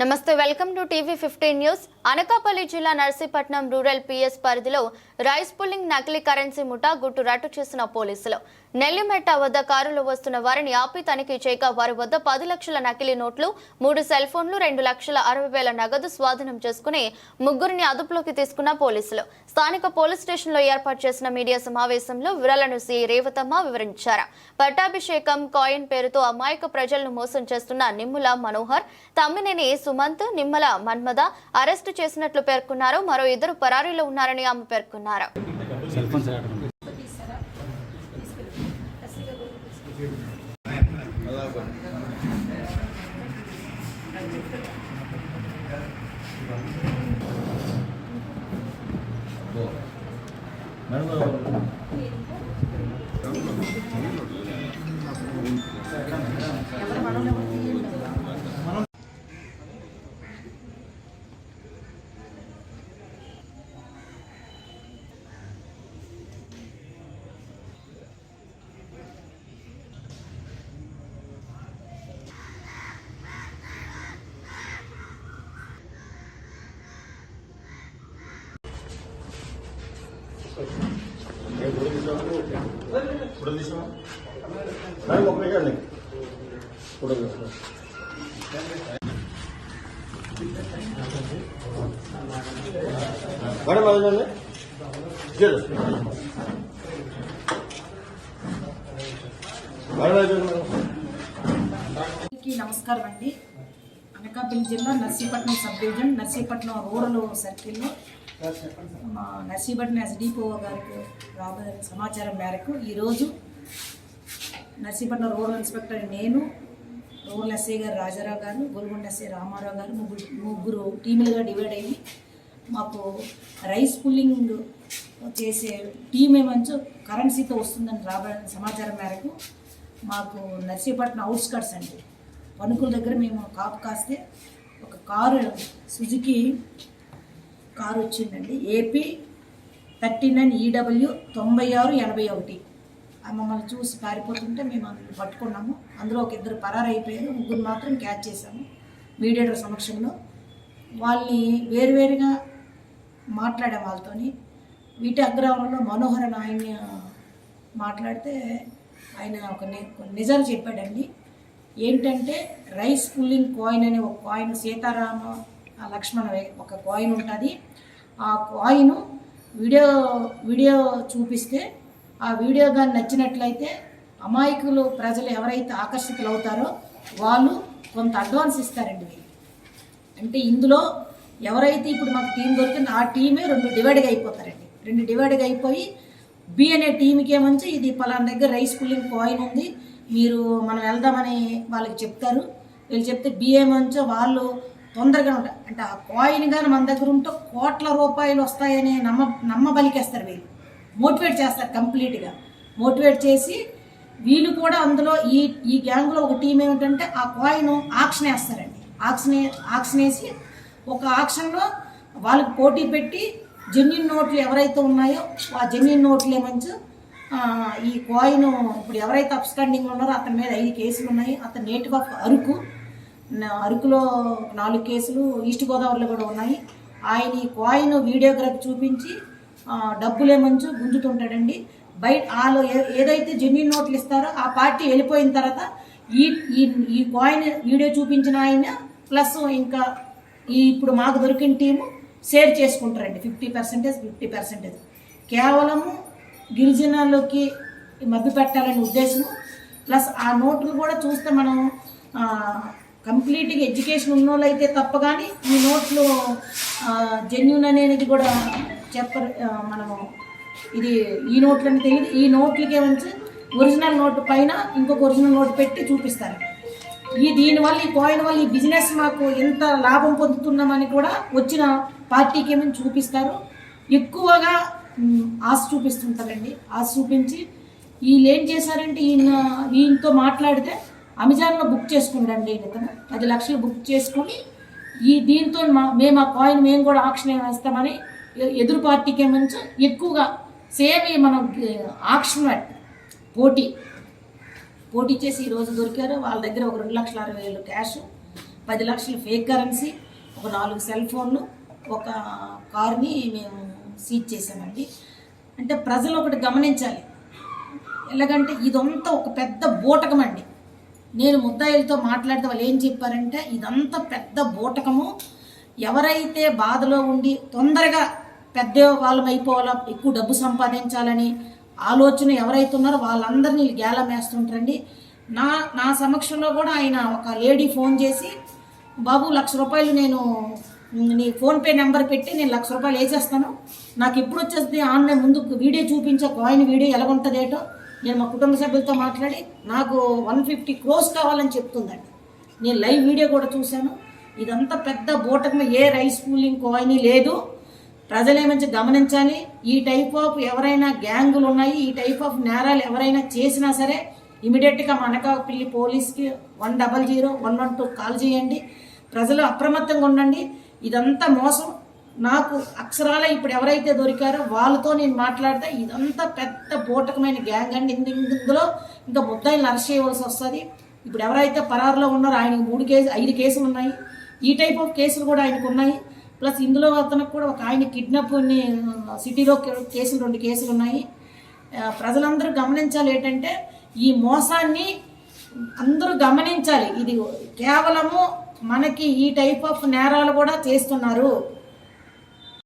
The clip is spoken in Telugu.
నమస్తే welcome to TV fifteen news. Anakapalli జిల్లా నర్సీపట్నం రూరల్ పిఎస్ పరిధిలో రైస్ పుల్లింగ్ నకిలీ కరెన్సీ ముఠా గుట్టు రట్టు చేసిన పోలీసులు. నెల్లిమెట్ట వద్ద కారులో వస్తున్న వారిని ఆపి తనిఖీ చేయగా వారి వద్ద పది లక్షల నకిలీ నోట్లు మూడు సెల్ ఫోన్లు రెండు లక్షల అరవై వేల నగదు స్వాధీనం చేసుకుని ముగ్గురిని అదుపులోకి తీసుకున్న పోలీసులు. స్థానిక పోలీస్ స్టేషన్లో ఏర్పాటు చేసిన మీడియా సమావేశంలో వివరాలను సి రేవతమ్మ వివరించారు. పట్టాభిషేకం కాయిన్ పేరుతో అమాయక ప్రజలను మోసం చేస్తున్న నిమ్ముల మనోహర్ తమ్మినేని సుమంత్ నిమ్మల మన్మద అరెస్టు చేసినట్లు పేర్కొన్నారు. మరో ఇద్దరు పరారీలో ఉన్నారని ఆమె పేర్కొన్నారు. సెల్ ఫోన్స్ మేడం నమస్కారం అండి. అనకాపల్లి జిల్లా Narsipatnam sub division Narsipatnam rural సర్కిల్లో మా నర్సీపట్నం ఎస్డిపో గారికి రాబోయే సమాచారం మేరకు ఈరోజు నర్సీపట్నం రూరల్ ఇన్స్పెక్టర్ నేను రూరల్ ఎస్ఐ గారు రాజారావు గారు గోల్గొండ ఎస్ఐ రామారావు గారు ముగ్గురు ముగ్గురు టీములుగా డివైడ్ అయ్యి మాకు రైస్ పుల్లింగ్ చేసే టీం ఏమంచో కరెన్సీతో వస్తుందని రాబోయే సమాచారం మేరకు మాకు నర్సీపట్నం అవుట్స్కట్స్ అండి. పనుకుల దగ్గర మేము కాపు కాస్తే ఒక కారు సుజుకి కారు వచ్చిందండి. ఏపీ థర్టీ నైన్ ఈడబ్ల్యూ తొంభై ఆరు ఎనభై ఒకటి. ఆ మమ్మల్ని చూసి పారిపోతుంటే మేము అందులో పట్టుకున్నాము. అందులో ఒక ఇద్దరు పరారైపోయారు. ముగ్గురు మాత్రం క్యాచ్ చేశాము. మీడియేటర్ సమక్షంలో వాళ్ళని వేరువేరుగా మాట్లాడే వాళ్ళతోని వీటి అగ్రహంలో మనోహర్ అని ఆయన్ని మాట్లాడితే ఆయన ఒక నిజాలు చెప్పాడండి. ఏంటంటే రైస్ పుల్లింగ్ కాయిన్ అనే ఒక కాయిన్ సీతారామ లక్ష్మణ వే- ఒక కాయిన్ ఉంటుంది. ఆ కాయిన్ వీడియో వీడియో చూపిస్తే ఆ వీడియో కానీ నచ్చినట్లయితే అమాయకులు ప్రజలు ఎవరైతే ఆకర్షితులు అవుతారో వాళ్ళు కొంత అడ్వాన్స్ ఇస్తారండి వీళ్ళు. అంటే ఇందులో ఎవరైతే ఇప్పుడు మాకు టీం దొరికిందో ఆ టీమే రెండు డివైడ్గా అయిపోతారండి. రెండు డివైడ్గా అయిపోయి బి అనే టీంకి ఏమంచి ఇది పలానా దగ్గర రైస్ పుల్లింగ్ కాయిన్ ఉంది. మీరు మనం వెళ్దామని వాళ్ళకి చెప్తారు. వీళ్ళు చెప్తే బి ఏమంచో వాళ్ళు తొందరగా ఉంటాయి. అంటే ఆ కాయిన్ కానీ మన దగ్గర ఉంటే కోట్ల రూపాయలు వస్తాయని నమ్మ నమ్మబలికేస్తారు వీళ్ళు. మోటివేట్ చేస్తారు కంప్లీట్గా మోటివేట్ చేసి వీళ్ళు కూడా అందులో ఈ ఈ గ్యాంగ్లో ఒక టీం ఏమిటంటే ఆ కాయిన్ ఆక్షన్ వేస్తారండి. ఆక్షన్ ఆక్షన్ వేసి ఒక ఆక్షన్లో వాళ్ళకి పోటీ పెట్టి జెన్యున్ నోట్లు ఎవరైతే ఉన్నాయో ఆ జెన్యున్ నోట్లు ఏమంచు ఈ కాయిన్ ఇప్పుడు ఎవరైతే అప్స్టాండింగ్ ఉన్నారో అతని మీద ఐదు కేసులు ఉన్నాయి. అతను నేటివ్ ఆఫ్ అరుకు. అరకులో నాలుగు కేసులు ఈస్ట్ గోదావరిలో కూడా ఉన్నాయి. ఆయన ఈ కాయిన్ వీడియోగ్రఫీ చూపించి డబ్బులేమంచు గుంజుతుంటాడండి. బయట వాళ్ళు ఏ- ఏదైతే జెన్యున్ నోట్లు ఇస్తారో ఆ పార్టీ వెళ్ళిపోయిన తర్వాత ఈ ఈ ఈ కాయిన్ వీడియో చూపించిన ఆయన ప్లస్ ఇంకా ఈ ఇప్పుడు మాకు దొరికిన టీము షేర్ చేసుకుంటారండి. Fifty percentage fifty percentage. కేవలము గిరిజనాల్లోకి మభ్య పెట్టాలనే ఉద్దేశము. ప్లస్ ఆ నోట్లు కూడా చూస్తే మనం కంప్లీట్గా ఎడ్యుకేషన్ ఉన్నోళ్ళు అయితే తప్ప కానీ ఈ నోట్లు జెన్యున్ అనేది కూడా చెప్పరు మనము ఇది ఈ నోట్లని తెలియదు ఈ నోట్లకి ఏమంచి ఒరిజినల్ నోటు పైన ఇంకొక ఒరిజినల్ నోట్ పెట్టి చూపిస్తారు. ఈ దీనివల్ల ఈ కాయిన్ వల్ల ఈ బిజినెస్ మాకు ఎంత లాభం పొందుతున్నామని కూడా వచ్చిన పార్టీకి ఏమైనా చూపిస్తారు. ఎక్కువగా ఆశ చూపిస్తుంటారండి. ఆశ చూపించి వీళ్ళు ఏం చేశారంటే ఈయన ఈయనతో మాట్లాడితే అమెజాన్లో బుక్ చేసుకున్నాడండి ఇతను పది లక్షలు బుక్ చేసుకుని ఈ దీంతో మా మేము ఆ కాయిన్ మేము కూడా ఆక్షన్ వేస్తామని ఎదురు పార్టీకి ఏమంచో ఎక్కువగా సేమ్ మనం ఆక్షన్ పోటీ. పోటీ చేసి ఈరోజు దొరికారు. వాళ్ళ దగ్గర ఒక రెండు లక్షల అరవై వేలు క్యాష్ పది లక్షల ఫేక్ కరెన్సీ ఒక నాలుగు సెల్ ఫోన్లు ఒక కార్ని మేము సీజ్ చేసామండి అంటే ప్రజలు ఒకటి గమనించాలి. ఎలాగంటే ఇదంతా ఒక పెద్ద బూటకం అండి నేను ముద్దాయిలతో మాట్లాడితే వాళ్ళు ఏం చెప్పారంటే ఇదంతా పెద్ద బూటకము. ఎవరైతే బాధలో ఉండి తొందరగా పెద్ద వాళ్ళం అయిపోవాలా ఎక్కువ డబ్బు సంపాదించాలని ఆలోచన ఎవరైతే ఉన్నారో వాళ్ళందరినీ గేలం వేస్తుంటారండి. నా నా సమక్షంలో కూడా ఆయన ఒక లేడీ ఫోన్ చేసి బాబు లక్ష రూపాయలు నేను నీ ఫోన్పే నెంబర్ పెట్టి నేను లక్ష రూపాయలు వేసేస్తాను. నాకు ఇప్పుడు వచ్చేసి ఆన్లైన్ ముందు వీడియో చూపించే కాయిన్ వీడియో ఎలా ఉంటుందేటో నేను మా కుటుంబ సభ్యులతో మాట్లాడి నాకు వన్ ఫిఫ్టీ క్రోస్ కావాలని చెప్తుందండి. నేను లైవ్ వీడియో కూడా చూశాను. ఇదంతా పెద్ద బూటకం ఏ రైస్ పూలింగ్ కాయిన్ లేదు. ప్రజలే మంచి గమనించాలి. ఈ టైప్ ఆఫ్ ఎవరైనా గ్యాంగులు ఉన్నాయి ఈ టైప్ ఆఫ్ నేరాలు ఎవరైనా చేసినా సరే ఇమీడియట్గా మనకాపల్లి పోలీస్కి one double zero one one two call చేయండి. ప్రజలు అప్రమత్తంగా ఉండండి. ఇదంతా మోసం. నాకు అక్షరాల ఇప్పుడు ఎవరైతే దొరికారో వాళ్ళతో నేను మాట్లాడితే ఇదంతా పెద్ద బూటకమైన గ్యాంగ్ అండి. ఇందులో ఇంకా ముద్దాయిలు అరెస్ట్ చేయవలసి వస్తుంది. ఇప్పుడు ఎవరైతే పరారులో ఉన్నారో ఆయనకి మూడు కేసు ఐదు కేసులు ఉన్నాయి. ఈ టైప్ ఆఫ్ కేసులు కూడా ఆయనకు ఉన్నాయి. ప్లస్ ఇందులో అతనికి కూడా ఒక ఆయన కిడ్నాప్ సిటీలో కేసులు రెండు కేసులు ఉన్నాయి. ప్రజలందరూ గమనించాలి ఏంటంటే ఈ మోసాన్ని అందరూ గమనించాలి. ఇది కేవలము మనకి ఈ టైప్ ఆఫ్ నేరాలు కూడా చేస్తున్నారు.